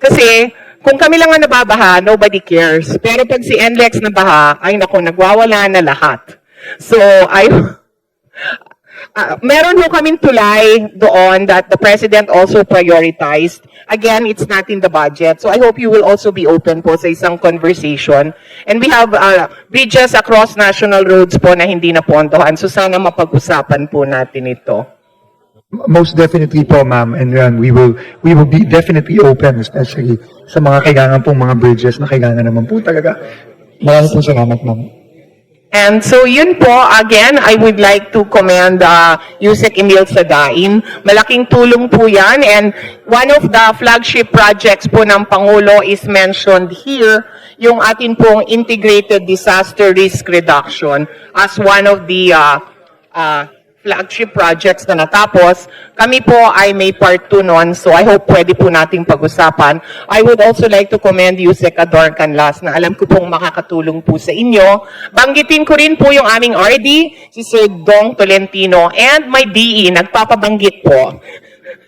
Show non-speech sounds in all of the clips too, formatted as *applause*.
Kasi, kung kami lang ang nababaha, nobody cares. Pero pag si NLEX nabaha, ay nako, nagwawala na lahat. So, I, *laughs* Ah, meron ho kaming tulay doon that the President also prioritized. Again, it's not in the budget. So I hope you will also be open po sa isang conversation. And we have uh, bridges across national roads po na hindi napondohan. So sana mapag-usapan po natin ito. Most definitely po, ma'am. And yan, we will we will be definitely open, especially sa mga kailangan pong mga bridges na kailangan naman po talaga. Maraming po salamat, ma'am. And so yun po, again, I would like to commend uh, Yusek Emil Sadain. Malaking tulong po yan. And one of the flagship projects po ng Pangulo is mentioned here, yung atin pong Integrated Disaster Risk Reduction as one of the uh, uh, flagship projects na natapos. Kami po ay may part 2 nun, so I hope pwede po nating pag-usapan. I would also like to commend Yusek Ador Canlas na alam ko pong makakatulong po sa inyo. Banggitin ko rin po yung aming RD, si Sir Dong Tolentino, and my DE, nagpapabanggit po.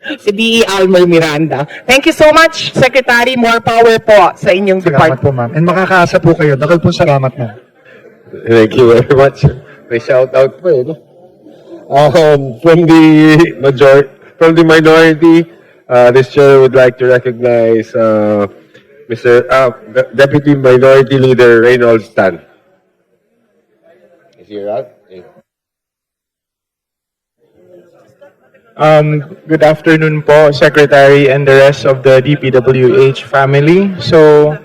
*laughs* si DE Almer Miranda. Thank you so much, Secretary. More power po sa inyong Salamat department. po, ma'am. And makakaasa po kayo. Dakal po salamat, ma'am. Thank you very much. May shout out po eh, no? Um, from the major, from the minority, uh, this chair would like to recognize, uh, Mr. Uh, Deputy Minority Leader Reynolds Tan. Is he around? Yeah. Um, good afternoon po, Secretary and the rest of the DPWH family. So,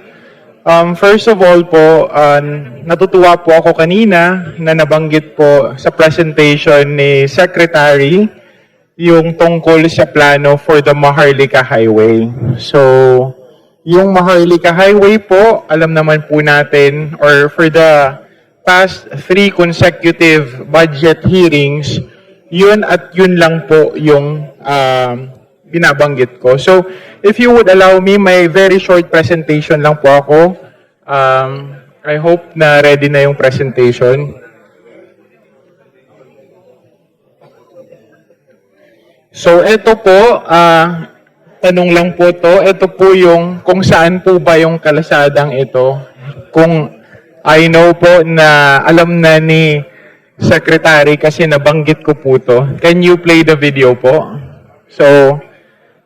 um, first of all po, uh, natutuwa po ako kanina na nabanggit po sa presentation ni Secretary yung tungkol sa plano for the Maharlika Highway. So, yung Maharlika Highway po, alam naman po natin, or for the past three consecutive budget hearings, yun at yun lang po yung um, binabanggit ko. So, if you would allow me, may very short presentation lang po ako. Um, I hope na ready na yung presentation. So, ito po, ah, tanong lang po to. Ito po yung kung saan po ba yung kalasadang ito. Kung I know po na alam na ni Secretary kasi nabanggit ko po to. Can you play the video po? So,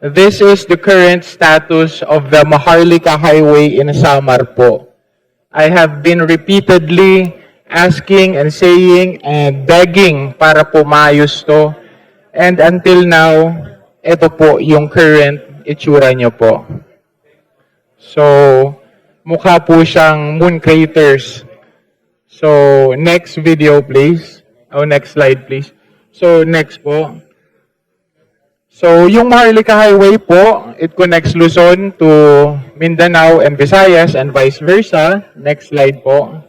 this is the current status of the Maharlika Highway in Samar po. I have been repeatedly asking and saying and begging para pumayos to. And until now, ito po yung current itsura niyo po. So, mukha po siyang moon craters. So, next video please. Oh, next slide please. So, next po. So, yung Maharlika Highway po, it connects Luzon to Mindanao and Visayas and vice versa. Next slide po.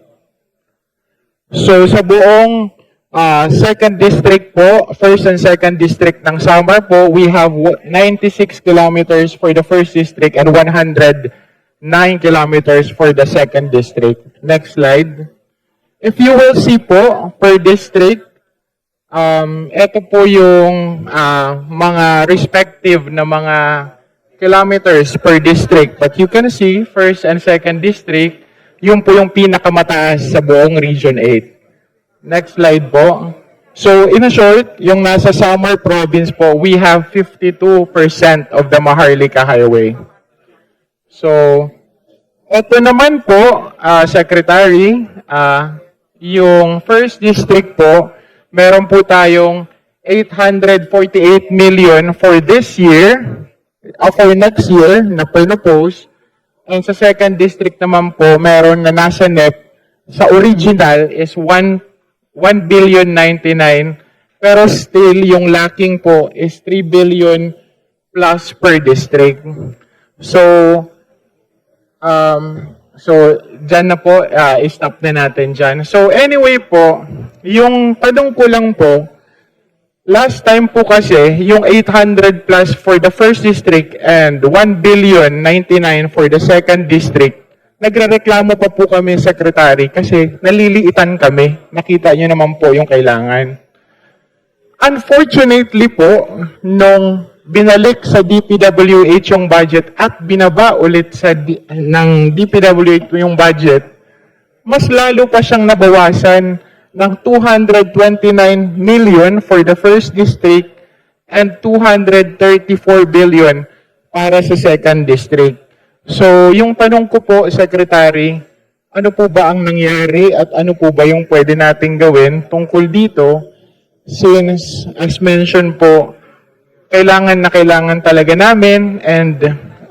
So, sa buong ah, second district po, first and second district ng Samar po, we have wa- 96 kilometers for the first district and 109 kilometers for the second district. Next slide. If you will see po, per district, um, ito po yung ah, mga respective na mga kilometers per district. But you can see, first and second district, yun po yung pinakamataas sa buong Region 8. Next slide po. So, in a short, yung nasa Samar Province po, we have 52% of the Maharlika Highway. So, ito naman po, ah, Secretary, ah, yung first district po, meron po tayong 848 million for this year, uh, for next year, na pinopose. And sa second district naman po, meron na nasa NEP, sa original is 1, 1 billion 99, pero still yung lacking po is 3 billion plus per district. So, Um, so, dyan na po, ah, i-stop na natin dyan. So, anyway po, yung tanong ko lang po, last time po kasi, yung 800 plus for the first district and 1 billion 99 for the second district, nagrereklamo pa po kami, Secretary, kasi naliliitan kami. Nakita nyo naman po yung kailangan. Unfortunately po, nung binalik sa DPWH yung budget at binaba ulit sa D- ng DPWH yung budget, mas lalo pa siyang nabawasan ng 229 million for the first district and 234 billion para sa second district. So, yung tanong ko po, Secretary, ano po ba ang nangyari at ano po ba yung pwede nating gawin tungkol dito since, as mentioned po, kailangan na kailangan talaga namin and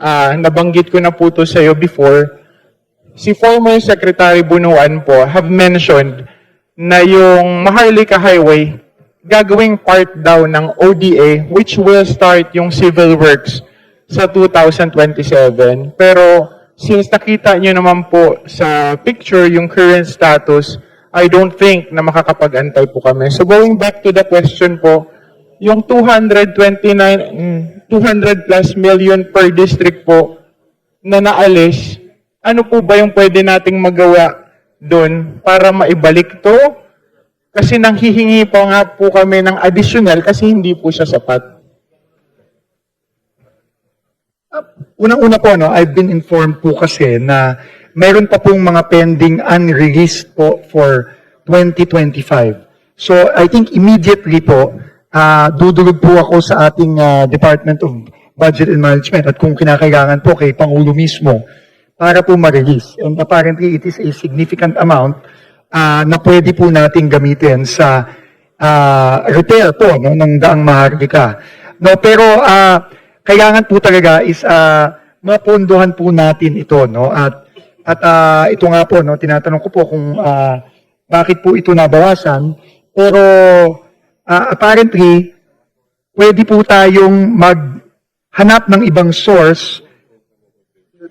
ah, nabanggit ko na po to sa iyo before, si former Secretary Bunuan po have mentioned na yung Maharlika Highway gagawing part daw ng ODA which will start yung civil works sa 2027. Pero since nakita nyo naman po sa picture yung current status, I don't think na makakapag-antay po kami. So going back to the question po, yung 229, mm, 200 plus million per district po na naalis, ano po ba yung pwede nating magawa doon para maibalik to? Kasi nanghihingi pa nga po kami ng additional kasi hindi po siya sapat. Unang-una po, no, I've been informed po kasi na meron pa pong mga pending unreleased po for 2025. So, I think immediately po, ah dudulog po ako sa ating ah, Department of Budget and Management at kung kinakailangan po kay Pangulo mismo para po ma-release. And apparently, it is a significant amount ah, na pwede po nating gamitin sa ah, repair po no, ng daang maharlika. No, pero ah, kailangan po talaga is ah, mapondohan po natin ito no at at ah, ito nga po no tinatanong ko po kung ah, bakit po ito nabawasan pero ah, apparently pwede po tayong maghanap ng ibang source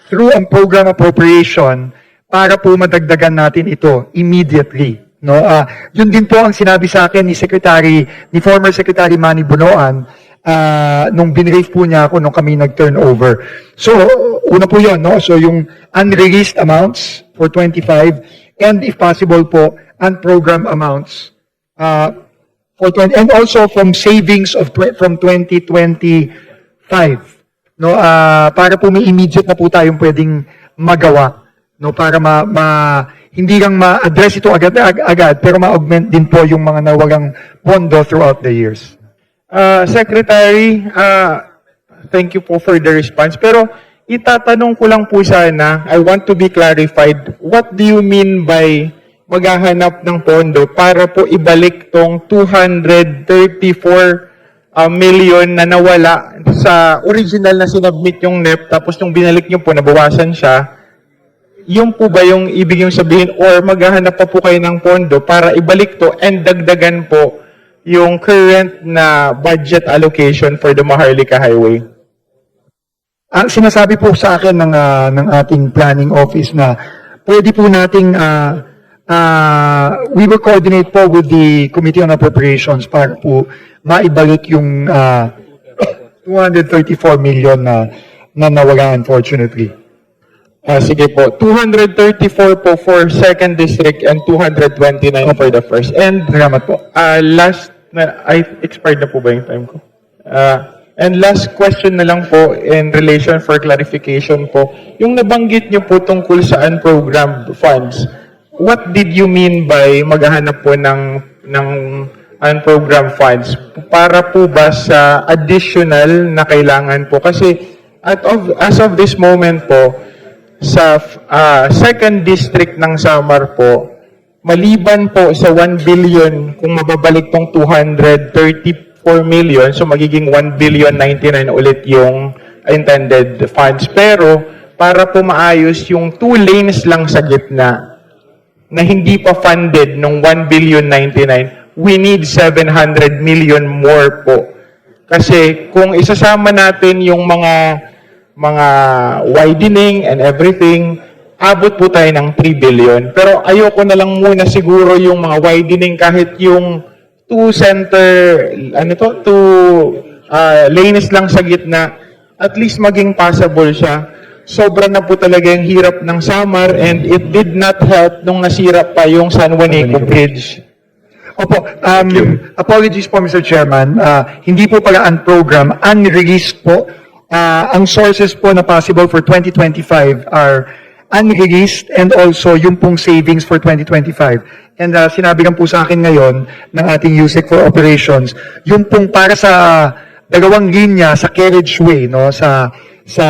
through ang program appropriation para po madagdagan natin ito immediately. No, ah yun din po ang sinabi sa akin ni Secretary, ni former Secretary Manny Bunoan, ah nung binrief po niya ako nung kami nag-turnover. So, una po yun, no? So, yung unreleased amounts for 25 and if possible po, unprogrammed amounts ah for 20, and also from savings of from 2025 no ah para po may immediate na po tayong pwedeng magawa. No para ma, ma- hindi lang ma-address ito agad, ag- agad pero ma-augment din po yung mga nawalang pondo throughout the years. Ah, Secretary, ah, thank you po for the response. Pero itatanong ko lang po sana, I want to be clarified, what do you mean by maghahanap ng pondo para po ibalik tong 234 ah, million na nawala sa original na sinubmit yung NEP tapos nung binalik nyo po nabawasan siya, yung po ba yung ibig yung sabihin or maghahanap pa po kayo ng pondo para ibalik to and dagdagan po yung current na budget allocation for the Maharlika Highway? Ang sinasabi po sa akin ng, ah, ng ating planning office na pwede po nating ah, ah, we will coordinate po with the Committee on Appropriations para po maibalik yung ah, 234 million na, na nawala unfortunately. Ah, sige po. 234 po for second district and 229 for the first. And Salamat po. ah, last na I expired na po ba yung time ko? Ah, and last question na lang po in relation for clarification po. Yung nabanggit niyo po tungkol sa unprogrammed funds, what did you mean by maghahanap po ng ng unprogrammed funds? Para po ba sa additional na kailangan po? Kasi at of, as of this moment po sa ah, second district ng Samar po maliban po sa 1 billion kung mababalik tong 234 million so magiging 1 billion 99 ulit yung intended funds. Pero para po maayos yung two lanes lang sa gitna na hindi pa funded ng 1 billion 99 we need 700 million more po kasi kung isasama natin yung mga mga widening and everything, abot po tayo ng 3 billion. Pero ayoko na lang muna siguro yung mga widening kahit yung two center, ano to, two uh, lanes lang sa gitna, at least maging passable siya. Sobra na po talaga yung hirap ng Samar and it did not help nung nasira pa yung San Juanico Bridge. Opo, um, apologies po Mr. Chairman. Ah, hindi po pala unprogram, unreleased po. Ah, ang sources po na possible for 2025 are unreleased and also yung pong savings for 2025. And ah, sinabi lang po sa akin ngayon ng ating USEC for operations, yung pong para sa dalawang linya sa carriageway, no, sa sa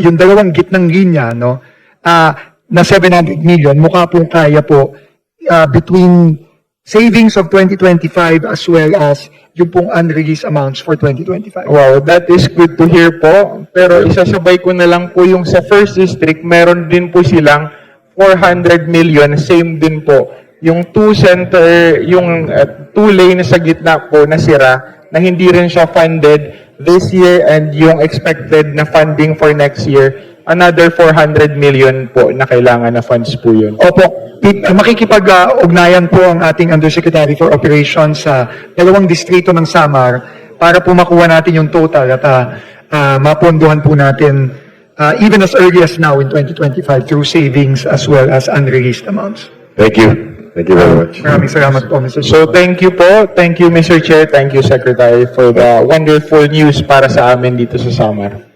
yung dalawang gitnang linya, no, ah, na 700 million, mukha pong kaya po ah, between savings of 2025 as well as yung pong unreleased amounts for 2025. Wow, that is good to hear po. Pero isasabay ko na lang po yung sa first district, meron din po silang 400 million, same din po. Yung two center, yung uh, two lane sa gitna po na sira, na hindi rin siya funded this year and yung expected na funding for next year, another 400 million po na kailangan na funds po yun. Opo, makikipag-ugnayan po ang ating Undersecretary for Operations sa dalawang distrito ng Samar para po makuha natin yung total at ah, ah, mapondohan po natin ah, even as early as now in 2025 through savings as well as unreleased amounts. Thank you. Thank you very much. Maraming salamat po, Mr. So thank you po, thank you Mr. Chair, thank you Secretary for the wonderful news para sa amin dito sa Samar.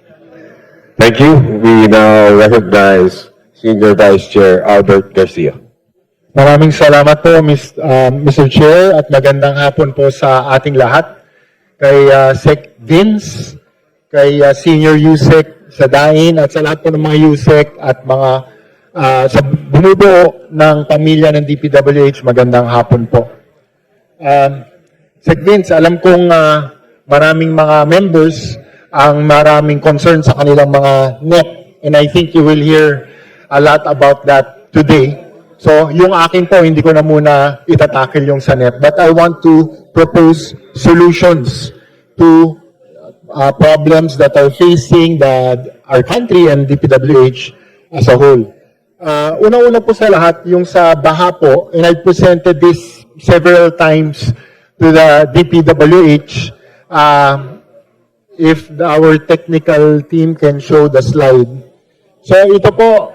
Thank you. We now recognize Senior Vice Chair Albert Garcia. Maraming salamat po, Ms., uh, Mr. Chair, at magandang hapon po sa ating lahat. Kay uh, Sec Vince, kay uh, Senior USEC sa DAIN, at sa lahat po ng mga USEC at mga uh, sa bumubuo ng pamilya ng DPWH, magandang hapon po. Um, Sec Vince, alam kong uh, maraming mga members ang maraming concern sa kanilang mga net. And I think you will hear a lot about that today. So, yung akin po, hindi ko na muna itatakil yung sa net. But I want to propose solutions to uh, problems that are facing the, our country and DPWH as a whole. Uh, Una-una po sa lahat, yung sa baha po, and I presented this several times to the DPWH. Uh, if the- our technical team can show the slide. So ito po,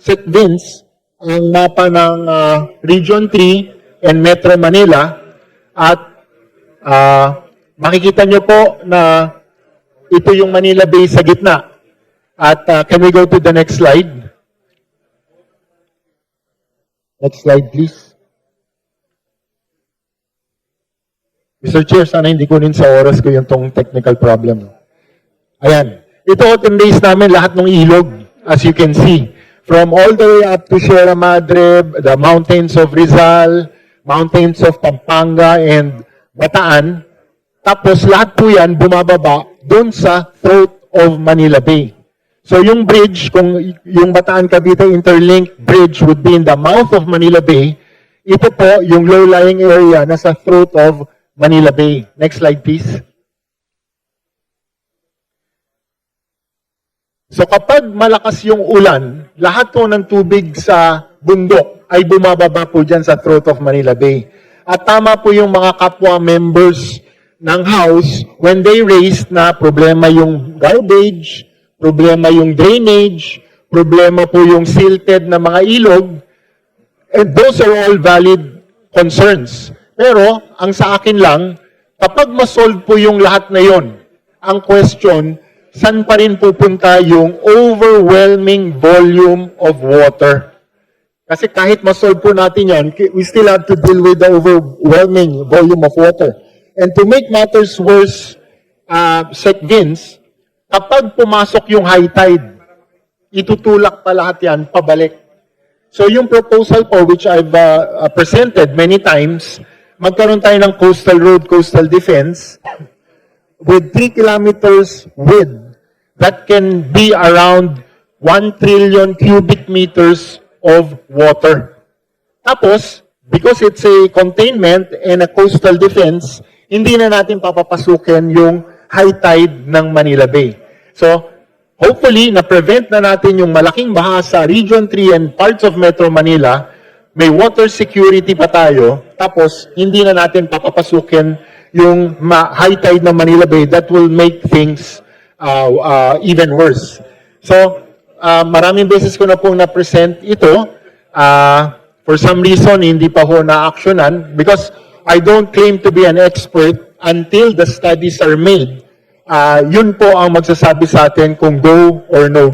Sec Vince, ang mapa ng uh, Region 3 and Metro Manila at uh, makikita nyo po na ito yung Manila Bay sa gitna. At uh, can we go to the next slide? Next slide, please. Mr. Chair, sana hindi kunin sa oras ko yung tong technical problem. Ayan. Ito, tinrace namin lahat ng ilog, as you can see. From all the way up to Sierra Madre, the mountains of Rizal, mountains of Pampanga, and Bataan. Tapos lahat po yan bumababa doon sa throat of Manila Bay. So yung bridge, kung yung Bataan Cavite Interlink Bridge would be in the mouth of Manila Bay, ito po yung low-lying area na sa throat of Manila Bay. Next slide please. So kapag malakas yung ulan, lahat po ng tubig sa bundok ay bumababa po dyan sa throat of Manila Bay. At tama po yung mga kapwa members ng House when they raised na problema yung garbage, problema yung drainage, problema po yung silted na mga ilog, And those are all valid concerns. Pero, ang sa akin lang, kapag masolve po yung lahat na yon, ang question, saan pa rin pupunta yung overwhelming volume of water? Kasi kahit masolve po natin yan, we still have to deal with the overwhelming volume of water. And to make matters worse, uh, Sec Vince, kapag pumasok yung high tide, itutulak pa lahat yan pabalik. So yung proposal po which I've uh, uh, presented many times, magkaroon tayo ng coastal road, coastal defense with 3 kilometers width that can be around 1 trillion cubic meters of water. Tapos, because it's a containment and a coastal defense, hindi na natin papapasukin yung high tide ng Manila Bay. So, hopefully, na-prevent na natin yung malaking baha sa Region 3 and parts of Metro Manila. May water security pa tayo. Tapos, hindi na natin papapasukin yung high tide ng Manila Bay that will make things uh, uh, even worse. So, uh, maraming beses ko na pong na-present ito. Uh, For some reason, hindi pa ho na-actionan because I don't claim to be an expert until the studies are made. Ah, yun po ang magsasabi sa atin kung go or no